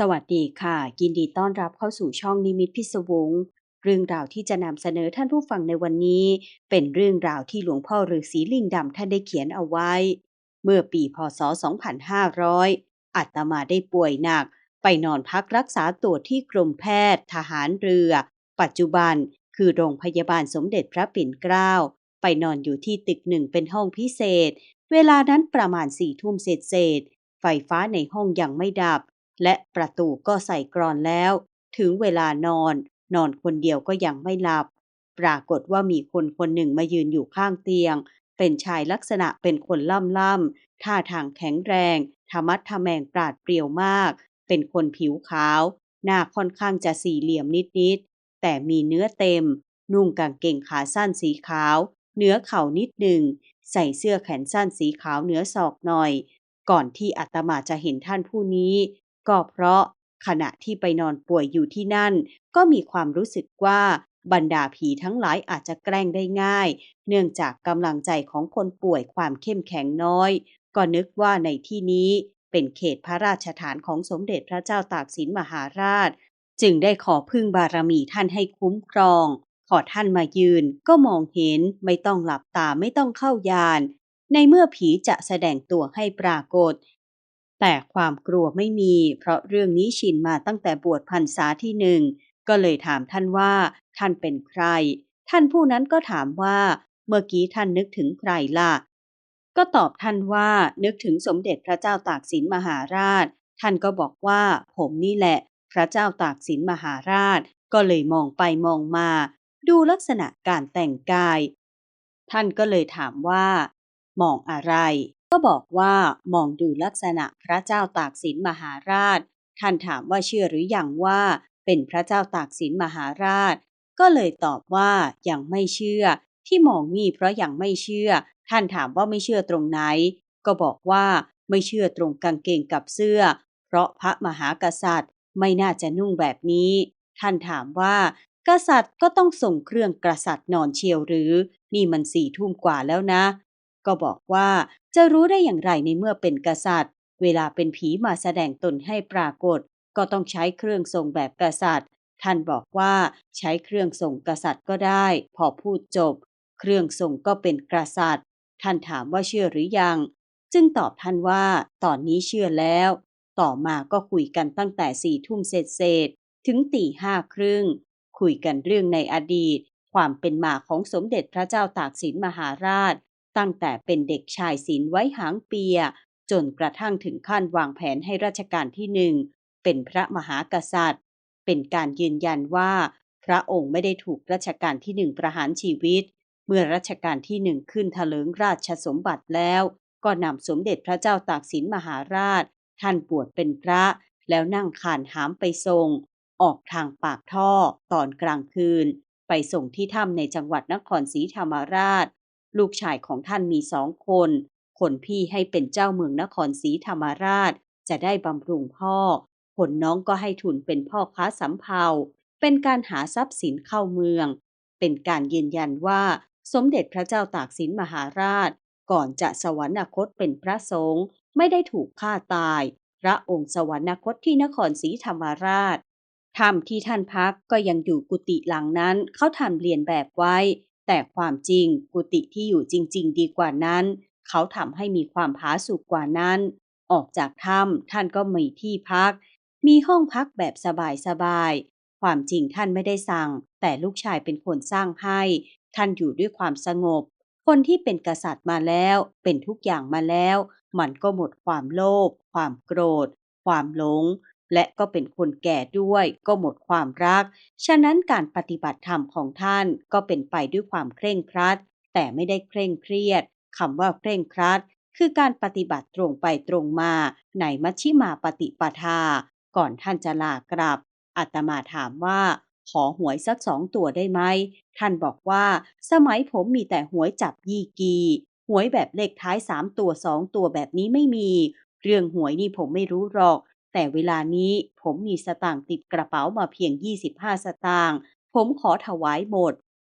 สวัสดีค่ะ ยินดีต้อนรับเข้าสู่ช่องนิมิตพิศวงเรื่องราวที่จะนำเสนอท่านผู้ฟังในวันนี้ เป็นเรื่องราวที่หลวงพ่อฤาษีลิงดำท่านได้เขียนเอาไว้ เมื่อปีพศ 2500อาตมาได้ป่วยหนัก ไปนอนพักรักษาตัวที่กรมแพทย์ ทหารเรือ ปัจจุบันคือโรงพยาบาลสมเด็จพระปิ่นเกล้า ไปนอนอยู่ที่ตึกหนึ่งเป็นห้องพิเศษ เวลานั้นประมาณสี่ทุ่มเศษๆไฟฟ้าในห้องยังไม่ดับ และประตูก็ใส่กรอนแล้ว ถึงเวลานอน นอนคนเดียวก็ยังไม่หลับ ปรากฏว่ามีคนคนหนึ่งมายืนอยู่ข้างเตียง เป็นชายลักษณะเป็นคนล่ำล่ำท่าทางแข็งแรงธรรมัดทะแมงปราดเปรียวมาก เป็นคนผิวขาว หน้าค่อนข้างจะสี่เหลี่ยมนิดๆ แต่มีเนื้อเต็ม นุ่งกางเกงขาสั้นสีขาว เนื้อเข่านิดหนึ่ง ใส่เสื้อแขนสั้นสีขาวเหนือศอกหน่อย ก่อนที่อาตมาจะเห็นท่านผู้นี้ ก็เพราะขณะที่ไปนอนป่วยอยู่ที่นั่น ก็มีความรู้สึกว่าบรรดาผีทั้งหลายอาจจะแกล้งได้ง่าย เนื่องจากกำลังใจของคนป่วยความเข้มแข็งน้อย ก็นึกว่าในที่นี้เป็นเขตพระราชฐานของสมเด็จพระเจ้าตากสินมหาราช จึงได้ขอพึ่งบารมีท่านให้คุ้มครอง ขอท่านมายืนก็มองเห็นไม่ต้องหลับตาไม่ต้องเข้ายาน ในเมื่อผีจะแสดงตัวให้ปรากฏ แต่ความกลัวไม่มี เพราะเรื่องนี้ชินมาตั้งแต่บวชพรรษาที่หนึ่ง ก็เลยถามท่านว่า ท่านเป็นใคร ท่านผู้นั้นก็ถามว่า เมื่อกี้ท่านนึกถึงใครล่ะ ก็ตอบท่านว่านึกถึงสมเด็จพระเจ้าตากสินมหาราช ท่านก็บอกว่า ผมนี่แหละ พระเจ้าตากสินมหาราช ก็เลยมองไปมองมา ดูลักษณะการแต่งกาย ท่านก็เลยถามว่า มองอะไร ก็บอกว่ามองดูลักษณะพระเจ้าตากสินมหาราช ท่านถามว่าเชื่อหรืออยังว่าเป็นพระเจ้าตากสินมหาราช ก็เลยตอบว่ายังไม่เชื่อ ที่มองนี่เพราะยังไม่เชื่อ ท่านถามว่าไม่เชื่อตรงไหน ก็บอกว่าไม่เชื่อตรงกางเกงกับเสื้อ เพราะพระมหากษัตริย์ไม่น่าจะนุ่งแบบนี้ ท่านถามว่า กษัตริย์ก็ต้องส่งเครื่องกษัตริย์นอนเชียวหรือ นี่มันสี่ทุ่มกว่าแล้วนะ ก็บอกว่าจะรู้ได้อย่างไรในเมื่อเป็นกษัตริย์ เวลาเป็นผีมาแสดงตนให้ปรากฏ ก็ต้องใช้เครื่องทรงแบบกษัตริย์ ท่านบอกว่าใช้เครื่องทรงกษัตริย์ก็ได้ พอพูดจบ เครื่องทรงก็เป็นกษัตริย์ ท่านถามว่าเชื่อหรือยัง จึงตอบท่านว่า ตอนนี้เชื่อแล้ว ต่อมาก็คุยกันตั้งแต่สี่ทุ่มเศษๆถึงตีห้าครึ่ง คุยกันเรื่องในอดีต ความเป็นมาของสมเด็จพระเจ้าตากสินมหาราช ตั้งแต่เป็นเด็กชายศิลไว้หางเปีย จนกระทั่งถึงขั้นวางแผนให้รัชกาลที่หนึ่งเป็นพระมหากษัตริย์ เป็นการยืนยันว่า พระองค์ไม่ได้ถูกรัชกาลที่หนึ่งประหารชีวิต เมื่อรัชกาลที่หนึ่งขึ้นถลิงราชสมบัติแล้ว ก็นำสมเด็จพระเจ้าตากสินมหาราช ท่านบวชเป็นพระแล้วนั่งขานหามไปทรง ออกทางปากท่อตอนกลางคืน ไปส่งที่ถ้ำในจังหวัดนครศรีธรรมราช ลูกชายของท่านมีสองคน คนพี่ให้เป็นเจ้าเมืองนครศรีธรรมราช จะได้บำรุงพ่อ คนน้องก็ให้ทุนเป็นพ่อค้าสำเภา เป็นการหาทรัพย์สินเข้าเมือง เป็นการยืนยันว่าสมเด็จพระเจ้าตากสินมหาราช ก่อนจะสวรรคตเป็นพระสงฆ์ไม่ได้ถูกฆ่าตาย พระองค์สวรรคตที่นครศรีธรรมราชถ้ำที่ท่านพักก็ยังอยู่กุฏิหลังนั้นเขาทำเรียนแบบไว้ แต่ความจริงกุฏิที่อยู่จริง ๆ ดีกว่านั้น เขาทำให้มีความผาสุกกว่านั้น ออกจากถ้ำท่านก็มีที่พัก มีห้องพักแบบสบายๆความจริงท่านไม่ได้สั่ง แต่ลูกชายเป็นคนสร้างให้ ท่านอยู่ด้วยความสงบ คนที่เป็นกษัตริย์มาแล้ว เป็นทุกอย่างมาแล้ว มันก็หมดความโลภความโกรธ ความหลง และก็เป็นคนแก่ด้วยก็หมดความรัก ฉะนั้นการปฏิบัติธรรมของท่านก็เป็นไปด้วยความเคร่งครัด แต่ไม่ได้เคร่งเครียดคำว่าเคร่งครัด คือการปฏิบัติตรงไปตรงมา ในมัชฌิมาปฏิปทา ก่อนท่านจะลากลับอาตมาถามว่า ขอหวยสักสองตัวได้ไหม ท่านบอกว่า สมัยผมมีแต่หวยจับยี่กีหวยแบบเลขท้ายสามตัวสองตัวแบบนี้ไม่มี เรื่องหวยนี่ผมไม่รู้หรอก แต่เวลานี้ผมมีสตางค์ติดกระเป๋ามาเพียง 25 สตางค์ ผมขอถวายหมด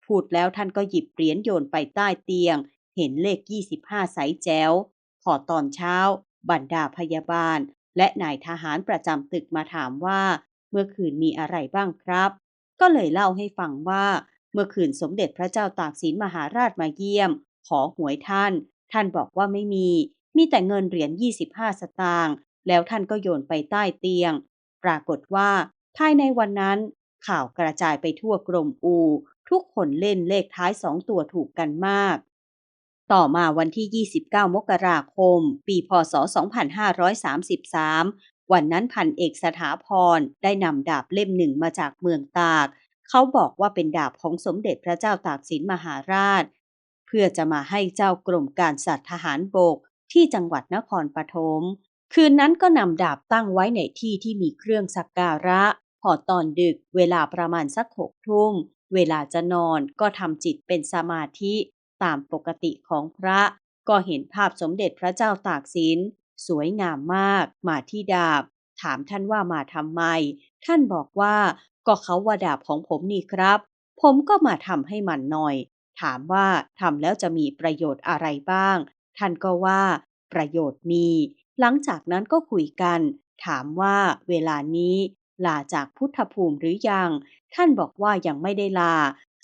พูดแล้วท่านก็หยิบเหรียญโยนไปใต้เตียง เห็นเลข 25 ใสแจ๋ว พอตอนเช้า บรรดาพยาบาล และนายทหารประจำตึกมาถามว่า เมื่อคืนมีอะไรบ้างครับ ก็เลยเล่าให้ฟังว่า เมื่อคืนสมเด็จพระเจ้าตากสินมหาราชมาเยี่ยม ขอหวยท่าน ท่านบอกว่าไม่มี มีแต่เงินเหรียญ25 สตางค์ แล้วท่านก็โยนไปใต้เตียง ปรากฏว่า ภายในวันนั้น ข่าวกระจายไปทั่วกรมอู ทุกคนเล่นเลขท้ายสองตัวถูกกันมาก ต่อมาวันที่ 29 มกราคม ปีพศ 2533 วันนั้นพันเอกสถาพรได้นำดาบเล่มหนึ่งมาจากเมืองตาก เขาบอกว่าเป็นดาบของสมเด็จพระเจ้าตากสินมหาราช เพื่อจะมาให้เจ้ากรมการสัตว์ทหารบกที่จังหวัดนครปฐม คืนนั้นก็นำดาบตั้งไว้ในที่ที่มีเครื่องสักการะ พอตอนดึกเวลาประมาณสักหกทุ่ม เวลาจะนอนก็ทำจิตเป็นสมาธิตามปกติของพระ ก็เห็นภาพสมเด็จพระเจ้าตากสิน สวยงามมาก มาที่ดาบ ถามท่านว่ามาทำไม ท่านบอกว่าก็เขาว่าดาบของผมนี่ครับ ผมก็มาทำให้มันหน่อย ถามว่าทำแล้วจะมีประโยชน์อะไรบ้าง ท่านก็ว่า ประโยชน์มี หลังจากนั้นก็คุยกัน ถามว่าเวลานี้ลาจากพุทธภูมิหรือยัง ท่านบอกว่ายังไม่ได้ลา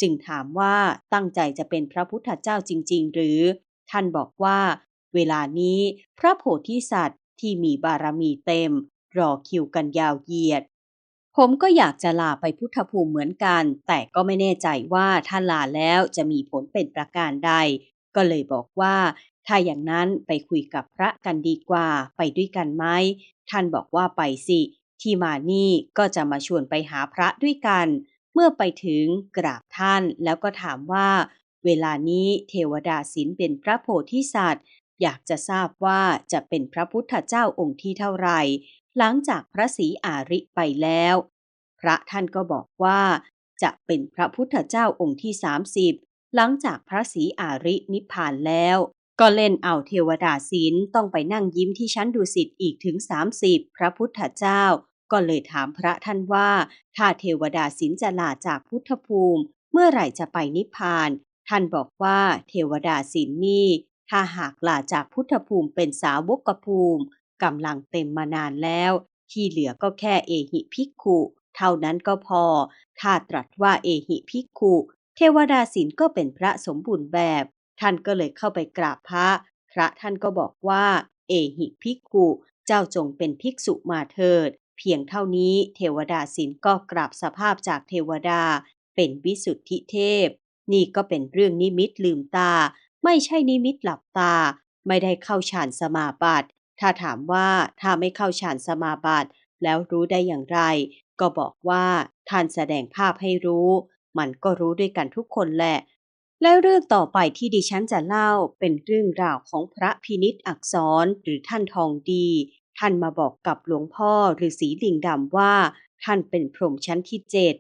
จึงถามว่าตั้งใจจะเป็นพระพุทธเจ้าจริง ๆ หรือ ท่านบอกว่า เวลานี้พระโพธิสัตว์ที่มีบารมีเต็ม รอคิวกันยาวเหยียด ผมก็อยากจะลาไปพุทธภูมิเหมือนกัน แต่ก็ไม่แน่ใจว่าถ้าลาแล้วจะมีผลเป็นประการใด ก็เลยบอกว่า ถ้าอย่างนั้นไปคุยกับพระกันดีกว่าไปด้วยกันไหมท่านบอกว่าไปสิ ที่มานี่ก็จะมาชวนไปหาพระด้วยกัน เมื่อไปถึงกราบท่านแล้วก็ถามว่า เวลานี้เทวดาสินเป็นพระโพธิสัตว์ อยากจะทราบว่าจะเป็นพระพุทธเจ้าองค์ที่เท่าไหร่ หลังจากพระศรีอาริไปแล้ว พระท่านก็บอกว่า จะเป็นพระพุทธเจ้าองค์ที่ 30 หลังจากพระศรีอารินิพพานแล้ว ก็เล่นเอาเทวดาศิลต้องไปนั่งยิ้มที่ชั้นดุสิตอีกถึง 30 พระพุทธเจ้า ก็เลยถามพระท่านว่า ถ้าเทวดาศิลจะลาจากพุทธภูมิ เมื่อไหร่จะไปนิพพาน ท่านบอกว่าเทวดาศิลนี่ถ้าหากลาจากพุทธภูมิเป็นสาวกภูมิกำลังเต็มมานานแล้ว ที่เหลือก็แค่เอหิภิกขุ เท่านั้นก็พอ ถ้าตรัสว่าเอหิภิกขุ เทวดาศิลก็เป็นพระสมบูรณ์แบบ ท่านก็เลยเข้าไปกราบพระ พระท่านก็บอกว่า เอหิภิกขุ เจ้าจงเป็นภิกษุมาเถิด เพียงเท่านี้เทวดาศิลก็กราบสภาพจากเทวดา เป็นวิสุทธิเทพ นี่ก็เป็นเรื่องนิมิตลืมตา ไม่ใช่นิมิตหลับตา ไม่ได้เข้าฌานสมาบัติ ถ้าถามว่าถ้าไม่เข้าฌานสมาบัติ แล้วรู้ได้อย่างไร ก็บอกว่าท่านแสดงภาพให้รู้ มันก็รู้ด้วยกันทุกคนแหละ แล้วเรื่องต่อไปที่ดิฉันจะเล่าเป็นเรื่องราวของพระพินิษอักษรหรือท่านทองดี ท่านมาบอกกับหลวงพ่อฤาษีลิงดำว่า ท่านเป็นพรหมชั้นที่เจ็ด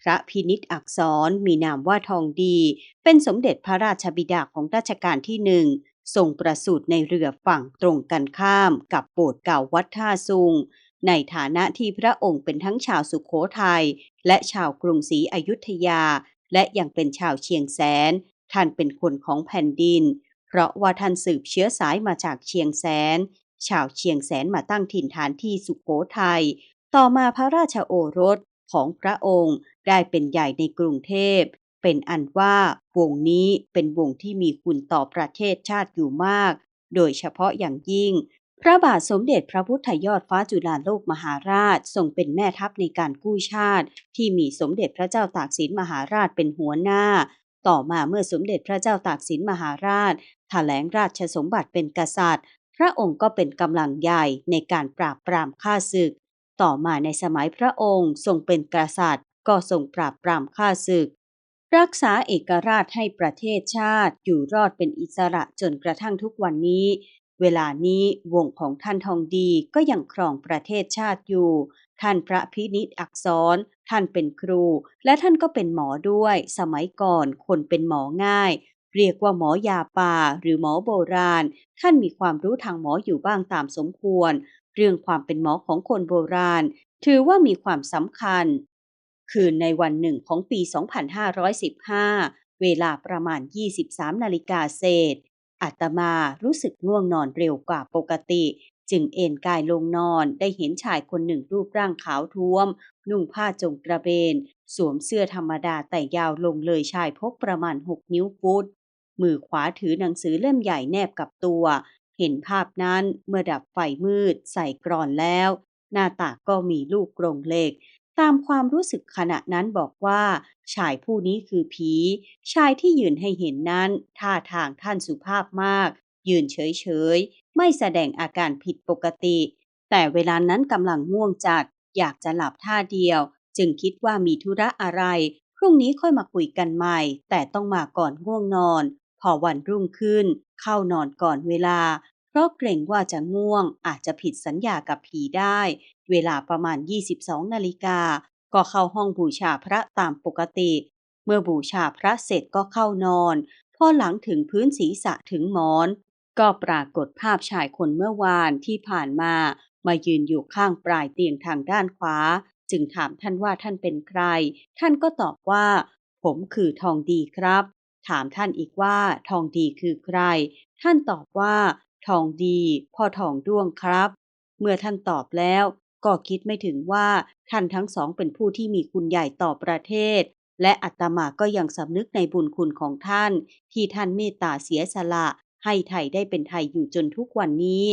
พระพินิษอักษรมีนามว่าทองดี เป็นสมเด็จพระราชบิดาของรัชกาลที่หนึ่งทรงประสูติในเรือฝั่งตรงกันข้ามกับโบสถ์เก่าวัดท่าซุง ในฐานะที่พระองค์เป็นทั้งชาวสุขโขทัยและชาวกรุงศรีอยุธยา และยังเป็นชาวเชียงแสน ท่านเป็นคนของแผ่นดิน เพราะว่าท่านสืบเชื้อสายมาจากเชียงแสน ชาวเชียงแสนมาตั้งถิ่นฐานที่สุขโขทัย ต่อมาพระราชโอรสของพระองค์ได้เป็นใหญ่ในกรุงเทพ เป็นอันว่าวงนี้เป็นวงที่มีคุณต่อประเทศชาติอยู่มาก โดยเฉพาะอย่างยิ่ง พระบาทสมเด็จพระพุทธยอดฟ้าจุฬาโลกมหาราชทรงเป็นแม่ทัพในการกู้ชาติ ที่มีสมเด็จพระเจ้าตากสินมหาราชเป็นหัวหน้า ต่อมาเมื่อสมเด็จพระเจ้าตากสินมหาราชถแถลงราชสมบัติเป็นกษัตริย์ พระองค์ก็เป็นกำลังใหญ่ในการปราบปรามข้าศึก ต่อมาในสมัยพระองค์ทรงเป็นกษัตริย์ ก็ทรงปราบปรามข้าศึก รักษาเอกราชให้ประเทศชาติอยู่รอดเป็นอิสระจนกระทั่งทุกวันนี้ เวลานี้วงของท่านทองดีก็ยังครองประเทศชาติอยู่ ท่านพระพินิษอักษร ท่านเป็นครู และท่านก็เป็นหมอด้วย สมัยก่อนคนเป็นหมอง่าย เรียกว่าหมอยาป่าหรือหมอโบราณ ท่านมีความรู้ทางหมออยู่บ้างตามสมควร เรื่องความเป็นหมอของคนโบราณ ถือว่ามีความสำคัญ คืนในวันหนึ่งของปี 2515 เวลาประมาณ 23 นาฬิกาเศษ อาตมารู้สึกง่วงนอนเร็วกว่าปกติ จึงเอนกายลงนอนได้เห็นชายคนหนึ่งรูปร่างขาวท้วม นุ่งผ้าจงกระเบน สวมเสื้อธรรมดาแต่ยาวลงเลยชายพกประมาณ6นิ้วฟุต มือขวาถือหนังสือเล่มใหญ่แนบกับตัว เห็นภาพนั้นเมื่อดับไฟมืดใส่กรอนแล้ว หน้าตาก็มีลูกกรงเหล็ก ตามความรู้สึกขณะนั้นบอกว่า ชายผู้นี้คือผี ชายที่ยืนให้เห็นนั้น ท่าทางท่านสุภาพมาก ยืนเฉยๆ ไม่แสดงอาการผิดปกติ แต่เวลานั้นกำลังง่วงจัด อยากจะหลับท่าเดียว จึงคิดว่ามีธุระอะไร พรุ่งนี้ค่อยมาคุยกันใหม่ แต่ต้องมาก่อนง่วงนอน พอวันรุ่งขึ้น เข้านอนก่อนเวลา เพราะเกรงว่าจะง่วงอาจจะผิดสัญญากับผีได้ เวลาประมาณ 22 นาฬิกา ก็เข้าห้องบูชาพระตามปกติ เมื่อบูชาพระเสร็จก็เข้านอน พอหลังถึงพื้นศีรษะถึงหมอน ก็ปรากฏภาพชายคนเมื่อวานที่ผ่านมา มายืนอยู่ข้างปลายเตียงทางด้านขวา จึงถามท่านว่าท่านเป็นใคร ท่านก็ตอบว่า ผมคือทองดีครับ ถามท่านอีกว่าทองดีคือใคร ท่านตอบว่า ทองดี พ่อทองด้วงครับ เมื่อท่านตอบแล้ว ก็คิดไม่ถึงว่าท่านทั้งสองเป็นผู้ที่มีคุณใหญ่ต่อประเทศ และอาตมาก็ยังสำนึกในบุญคุณของท่าน ที่ท่านเมตตาเสียสละ ให้ไทยได้เป็นไทยอยู่จนทุกวันนี้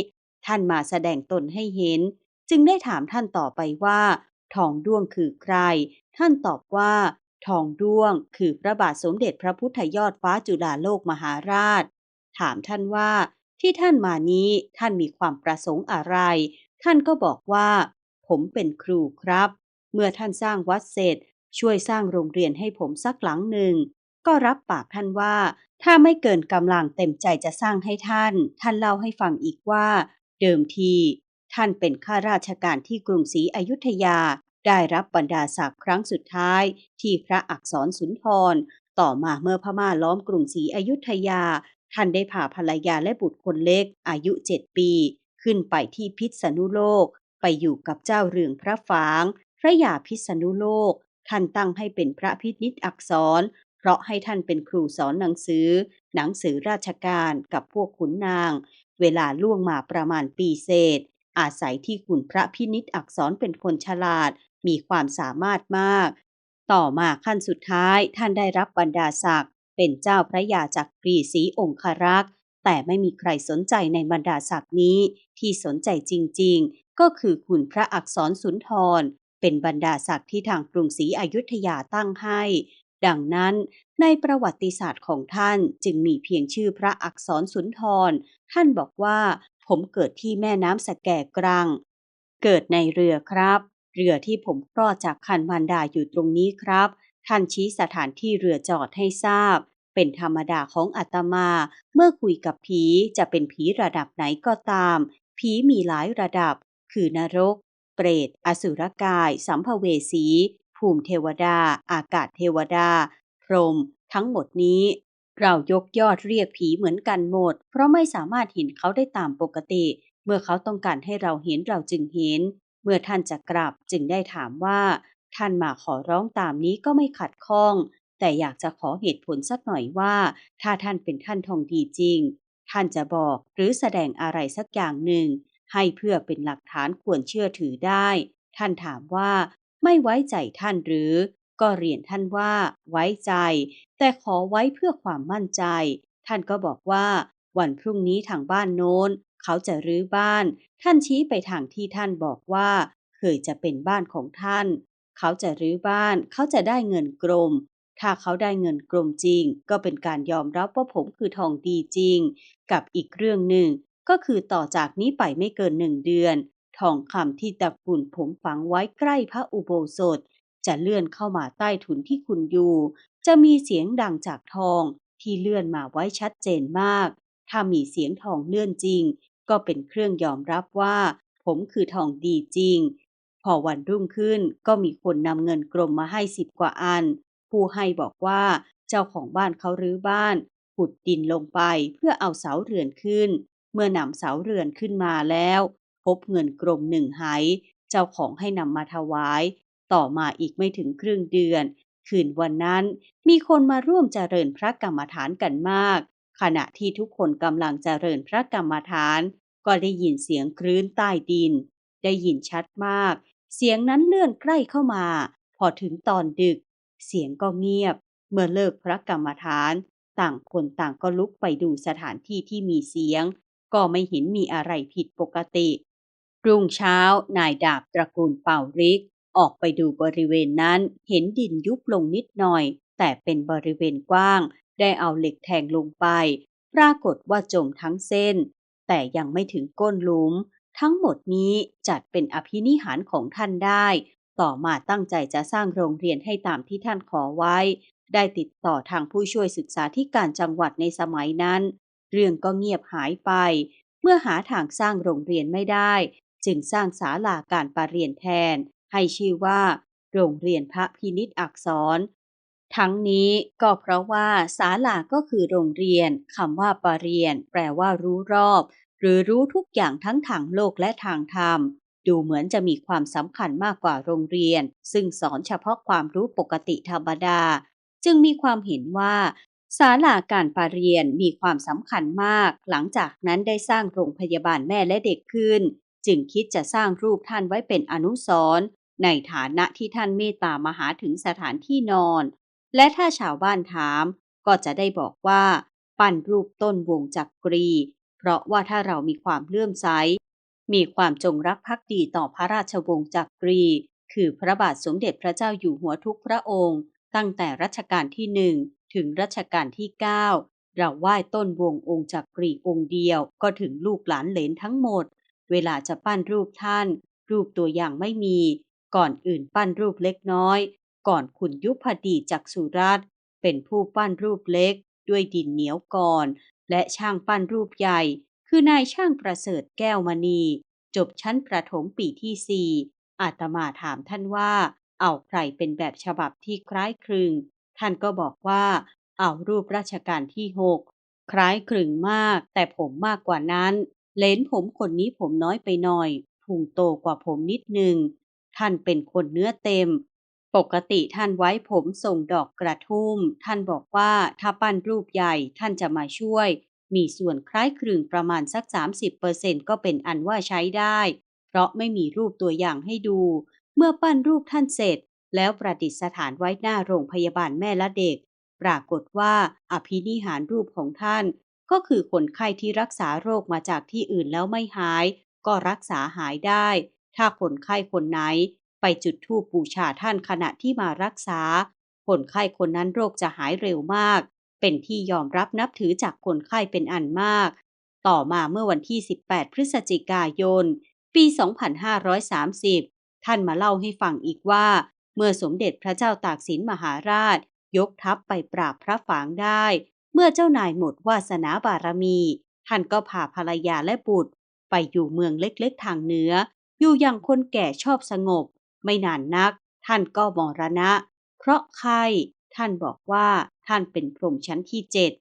ท่านมาแสดงตนให้เห็น จึงได้ถามท่านต่อไปว่า ทองด้วงคือใคร ท่านตอบว่าทองด้วง คือพระบาทสมเด็จพระพุทธยอดฟ้าจุฬาโลกมหาราช ถามท่านว่าที่ท่านมานี้ท่านมีความประสงค์อะไร ท่านก็บอกว่า ผมเป็นครูครับ เมื่อท่านสร้างวัดเสร็จ ช่วยสร้างโรงเรียนให้ผมสักหลังหนึ่ง ก็รับปากท่านว่า ถ้าไม่เกินกำลังเต็มใจจะสร้างให้ท่าน ท่านเล่าให้ฟังอีกว่า เดิมทีท่านเป็นข้าราชการที่กรุงศรีอยุธยา ได้รับบรรดาศักดิ์ครั้งสุดท้าย ที่พระอักษรสุนทร ต่อมาเมื่อพม่าล้อมกรุงศรีอยุธยา ท่านได้พาภรรยาและบุตรคนเล็กอายุเจ็ดปี ขึ้นไปที่พิษณุโลก ไปอยู่กับเจ้าเรืองพระฝาง พระยาพิษณุโลก ท่านตั้งให้เป็นพระพินิจอักษร เพราะให้ท่านเป็นครูสอนหนังสือ หนังสือราชการกับพวกขุนนาง เวลาล่วงมาประมาณปีเศษ อาศัยที่คุณพระพินิจอักษรเป็นคนฉลาด มีความสามารถมาก ต่อมาขั้นสุดท้ายท่านได้รับบรรดาศักดิ์เป็นเจ้าพระยาจักรีศรีองครักษ์ แต่ไม่มีใครสนใจในบรรดาศักดิ์นี้ ที่สนใจจริงๆ ก็คือคุณพระอักษรสุนทร เป็นบรรดาศักดิ์ที่ทางกรุงศรีอยุธยาตั้งให้ ดังนั้นในประวัติศาสตร์ของท่านจึงมีเพียงชื่อพระอักษรสุนทร ท่านบอกว่าผมเกิดที่แม่น้ำสแก่กรัง เกิดในเรือครับ เรือที่ผมคลอดจากคันมันดาอยู่ตรงนี้ครับ ท่านชี้สถานที่เรือจอดให้ทราบ เป็นธรรมดาของอาตมา เมื่อคุยกับผีจะเป็นผีระดับไหนก็ตาม ผีมีหลายระดับ คือนรก เปรต อสุรกาย สัมภเวสี ภูมิเทวดา อากาศเทวดา พรหมทั้งหมดนี้ เรายกยอดเรียกผีเหมือนกันหมด เพราะไม่สามารถเห็นเขาได้ตามปกติ เมื่อเขาต้องการให้เราเห็นเราจึงเห็น เมื่อท่านจะกลับจึงได้ถามว่า ท่านมาขอร้องตามนี้ก็ไม่ขัดข้อง แต่อยากจะขอเหตุผลสักหน่อยว่า ถ้าท่านเป็นท่านทองดีจริง ท่านจะบอกหรือแสดงอะไรสักอย่างหนึ่ง ให้เพื่อเป็นหลักฐานควรเชื่อถือได้ ท่านถามว่าไม่ไว้ใจท่านหรือ ก็เรียนท่านว่าไว้ใจ แต่ขอไว้เพื่อความมั่นใจ ท่านก็บอกว่า วันพรุ่งนี้ทางบ้านโน้น เขาจะรื้อบ้าน ท่านชี้ไปทางที่ท่านบอกว่าเคยจะเป็นบ้านของท่าน เขาจะรื้อบ้าน เขาจะได้เงินกรม ถ้าเขาได้เงินกรมจริง ก็เป็นการยอมรับว่าผมคือทองดีจริง กับอีกเรื่องหนึ่ง ก็คือต่อจากนี้ไปไม่เกินหนึ่งเดือน ทองคำที่ตะกูลผมฝังไว้ใกล้พระอุโบสถ จะเลื่อนเข้ามาใต้ถุนที่คุณอยู่ จะมีเสียงดังจากทองที่เลื่อนมาไว้ชัดเจนมาก ถ้ามีเสียงทองเลื่อนจริง ก็เป็นเครื่องยอมรับว่า ผมคือทองดีจริง พอวันรุ่งขึ้นก็มีคนนำเงินกรมมาให้สิบกว่าอัน ผู้ให้บอกว่า เจ้าของบ้านเขารื้อบ้านขุดดินลงไปเพื่อเอาเสาเรือนขึ้น เมื่อนำเสาเรือนขึ้นมาแล้ว พบเงินกรมหนึ่งไหเจ้าของให้นำมาถวาย ต่อมาอีกไม่ถึงครึ่งเดือน คืนวันนั้นมีคนมาร่วมเจริญพระกรรมฐานกันมาก ขณะที่ทุกคนกำลังเจริญพระกรรมฐาน ก็ได้ยินเสียงคลื่นใต้ดิน ได้ยินชัดมาก เสียงนั้นเลื่อนใกล้เข้ามา พอถึงตอนดึก เสียงก็เงียบ เมื่อเลิกพระกรรมฐาน ต่างคนต่างก็ลุกไปดูสถานที่ที่มีเสียง ก็ไม่เห็นมีอะไรผิดปกติ รุ่งเช้านายดาบตระกูลเป่าริก ออกไปดูบริเวณนั้นเห็นดินยุบลงนิดหน่อย แต่เป็นบริเวณกว้าง ได้เอาเหล็กแทงลงไป ปรากฏว่าจมทั้งเส้น แต่ยังไม่ถึงก้นหลุม ทั้งหมดนี้จัดเป็นอภินิหารของท่านได้ ต่อมาตั้งใจจะสร้างโรงเรียนให้ตามที่ท่านขอไว้ ได้ติดต่อทางผู้ช่วยศึกษาธิการจังหวัดในสมัยนั้น เรื่องก็เงียบหายไป เมื่อหาทางสร้างโรงเรียนไม่ได้ จึงสร้างศาลาการประเรียนแทน ให้ชื่อว่า โรงเรียนพระพินิษอักษร ทั้งนี้ก็เพราะว่าศาลาก็คือโรงเรียนคำว่าประเรียน แปลว่ารู้รอบ หรือรู้ทุกอย่างทั้งทางโลกและทางธรรม ดูเหมือนจะมีความสำคัญมากกว่าโรงเรียน ซึ่งสอนเฉพาะความรู้ปกติธรรมดา จึงมีความเห็นว่าศาลาการประเรียนมีความสำคัญมาก หลังจากนั้นได้สร้างโรงพยาบาลแม่และเด็กขึ้น จึงคิดจะสร้างรูปท่านไว้เป็นอนุสรณ์ในฐานะที่ท่านเมตตามาหาถึงสถานที่นอน และถ้าชาวบ้านถาม ก็จะได้บอกว่า ปั้นรูปต้นวงจักกรี เพราะว่าถ้าเรามีความเลื่อมใส มีความจงรักภักดีต่อพระราชวงศ์จักรี คือพระบาทสมเด็จพระเจ้าอยู่หัวทุกพระองค์ ตั้งแต่รัชกาลที่หนึ่งถึงรัชกาลที่เก้าเราไหว้ต้นวงองค์จักรีองค์เดียวก็ถึงลูกหลานเหลนทั้งหมด เวลาจะปั้นรูปท่าน รูปตัวอย่างไม่มี ก่อนอื่นปั้นรูปเล็กน้อย ก่อนคุณยุพดีจักสุรัตเป็นผู้ปั้นรูปเล็ก ด้วยดินเหนียวก่อน และช่างปั้นรูปใหญ่ คือนายช่างประเสริฐแก้วมณี จบชั้นประถมปีที่สี่อาตมาถามท่านว่า เอาใครเป็นแบบฉบับที่คล้ายคลึง ท่านก็บอกว่า เอารูปราชการที่หกคล้ายคลึงมาก แต่ผมมากกว่านั้น เลนผมคนนี้ผมน้อยไปหน่อยพุงโตกว่าผมนิดหนึ่งท่านเป็นคนเนื้อเต็ม ปกติท่านไว้ผมส่งดอกกระทุ่ม ท่านบอกว่าถ้าปั้นรูปใหญ่ท่านจะมาช่วย มีส่วนคล้ายคลึงประมาณสัก 30%ก็เป็นอันว่าใช้ได้ เพราะไม่มีรูปตัวอย่างให้ดู เมื่อปั้นรูปท่านเสร็จ แล้วประดิษฐานไว้หน้าโรงพยาบาลแม่และเด็ก ปรากฏว่าอภินิหารรูปของท่าน ก็คือคนไข้ที่รักษาโรคมาจากที่อื่นแล้วไม่หาย ก็รักษาหายได้ ถ้าคนไข้คนไหน ไปจุดธูปบูชาท่านขณะที่มารักษา คนไข้คนนั้นโรคจะหายเร็วมาก เป็นที่ยอมรับนับถือจากคนไข้เป็นอันมาก ต่อมาเมื่อวันที่ 18 พฤศจิกายน ปี 2530 ท่านมาเล่าให้ฟังอีกว่า เมื่อสมเด็จพระเจ้าตากสินมหาราช ยกทัพไปปราบพระฝางได้ เมื่อเจ้านายหมดวาสนาบารมี ท่านก็พาภรรยาและบุตร ไปอยู่เมืองเล็กๆทางเหนือ อยู่อย่างคนแก่ชอบสงบ ไม่นานนัก ท่านก็มรณะ เพราะไข้ท่านบอกว่า ท่านเป็นพรหมชั้นที่เจ็ด